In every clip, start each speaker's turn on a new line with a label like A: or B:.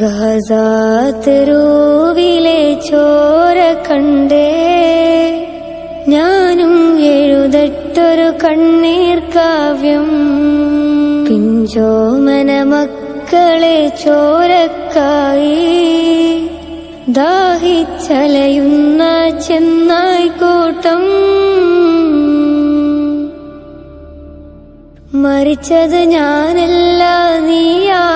A: ഗാസാതെരുവിലെ ചോര കണ്ടേ. ഞാനും എഴുതട്ടൊരു കണ്ണീർ കാവ്യം. പിഞ്ചോമന മക്കളെ ചോരക്കായി. ദാഹിച്ചലയുന്ന ചെന്നായിക്കൂട്ടം മരിച്ചത് ഞാനല്ല നീയാണ്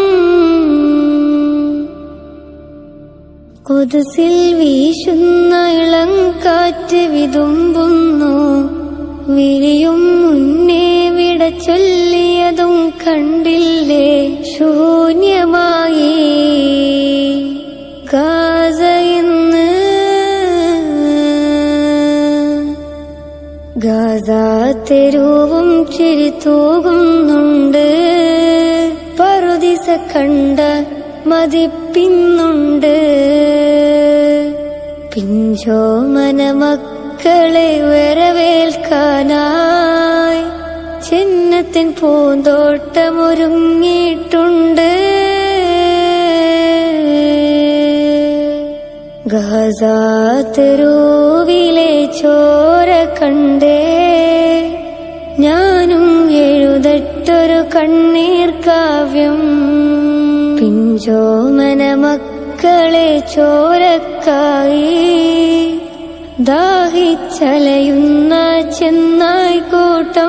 A: കൊതുസിൽ വീശുന്ന ഇളം കാറ്റ് വിതുമ്പുന്നു. വിരിയും മുന്നേ വിട ചൊല്ലിയതും കണ്ടില്ലേ? ശൂന്യമായി. ഗാസ ഇന്ന് ഗാസ തെരുവും ചിരി തൂകുന്നുണ്ട് പറുദിസ കണ്ട മതിപ്പിന്നുണ്ട്. പിഞ്ചോമന മക്കളെ വരവേൽക്കാനായി ചിഹ്നത്തിൻ പൂന്തോട്ടമൊരുങ്ങിയിട്ടുണ്ട്. ഗസാത്തരൂവിലെ ചോര കണ്ടേ. ഞാനും എഴുതട്ടൊരു കണ്ണീർ കാവ്യം. പിഞ്ചോമന മക്കളെ ചോരക്കായി ദാഹിച്ചലയുന്ന ചെന്നായിക്കൂട്ടം